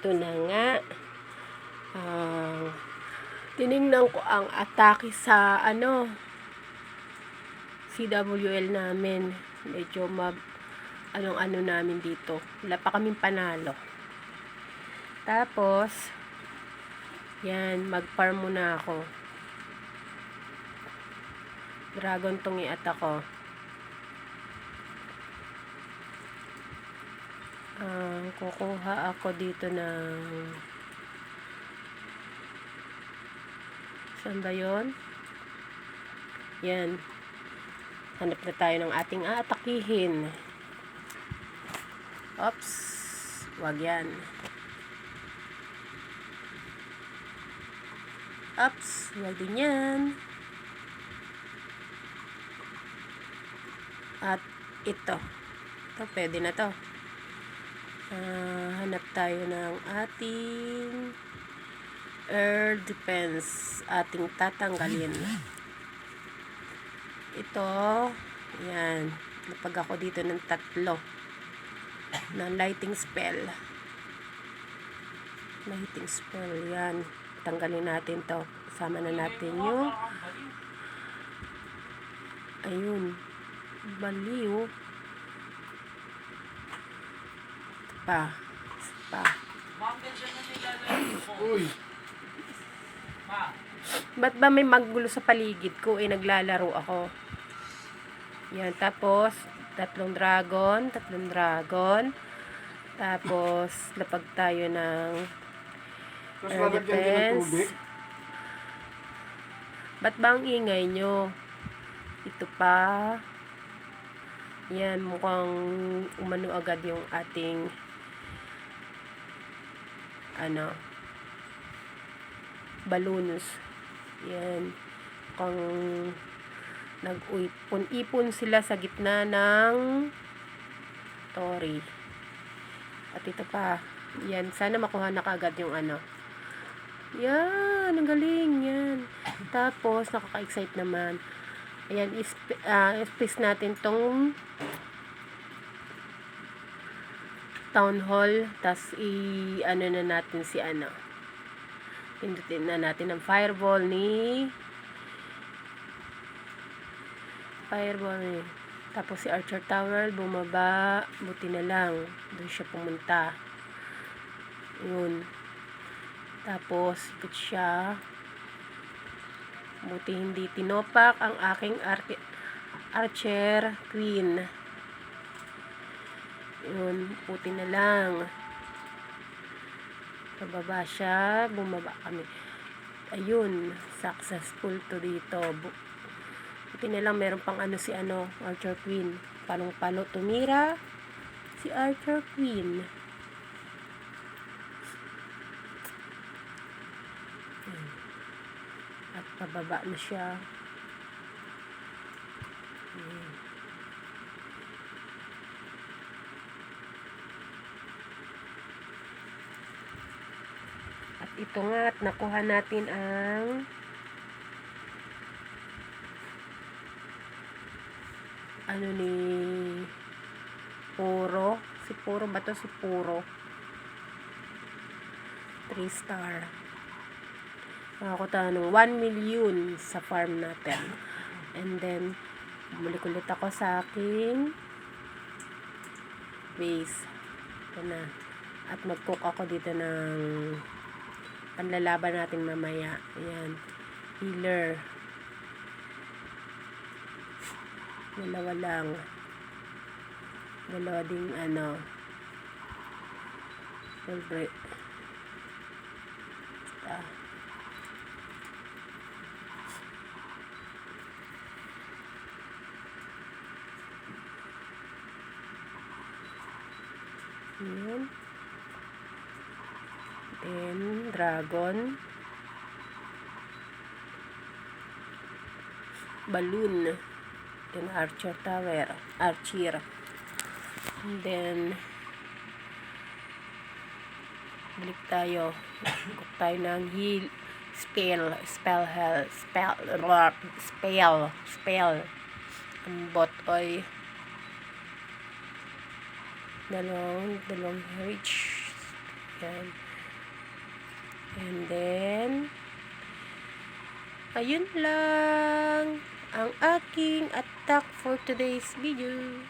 ito na nga. Ah, tiningnan ko ang atake sa ano CWL namin. Medyo mag anong ano namin dito. Wala pa kaming panalo. Tapos, yan, mag-farm muna ako. Dragon tong i-attack ko. Ah, kukuha ako dito ng saan ba yun? Yan. Hanap na tayo ng ating aatakihin. Oops. Wag yan. Oops. Wag din yan. At ito. Ito, pwede na to. Ah, hanap tayo ng ating air defense. Ating tatanggalin. Ito, yan. Napag ako dito ng tatlo na lighting spell. Lighting spell, yan. Tanggalin natin to. Sama na natin yung ayun. Baliw. Pa. Pa. Uy, Ba't ba may magulo sa paligid ko? Eh, naglalaro ako. Yan, tapos, tatlong dragon, tatlong dragon. Tapos, lapag tayo ng tapos ng defense. Ba't ba ang ingay nyo? Ito pa. Yan, mukhang umano agad yung ating ano balloons. Yan. Mukhang nag-ipon-ipon sila sa gitna ng tori. At ito pa. Yan. Sana makuha na kagad yung ano. Yan. Ang galing. Yan. Tapos, nakaka-excite naman. Ayan, isp- ah, space natin tong town hall. Tapos, i- ano na natin si ano. Pindutin na natin ang fireball ni fireball ni tapos si Archer Tower bumaba buti na lang doon siya pumunta yun tapos ikot siya buti hindi tinopak ang aking Archer Queen yun buti na lang Pababa siya, bumaba kami. Ayun, successful to dito. Bu- Buti na lang meron pang ano si ano, Archer Queen. Palong palo tumira si Archer Queen. At pababa na siya. Ito nga, at nakuha natin ang ano ni Puro. Si Puro ba to? Si Puro. 3 star. Nakakuta ng 1 million sa farm natin. And then, bumalik ulit ako sa aking base. Ito na. At mag-cook ako dito ng panlalaban natin mamaya. Ayan. Healer. Dalawa lang. Dalawa ding ano. Full break. Basta. Ayan. Then, dragon. Balloon. Then, archer tower. Archer. And then, balik tayo. Cook tayo ng heal. Spell. Spell hell. Spell. Spell. Spell. Ang bot oy. Dalawang, dalawang reach. Yan. And then, ayun lang ang aking attack for today's video.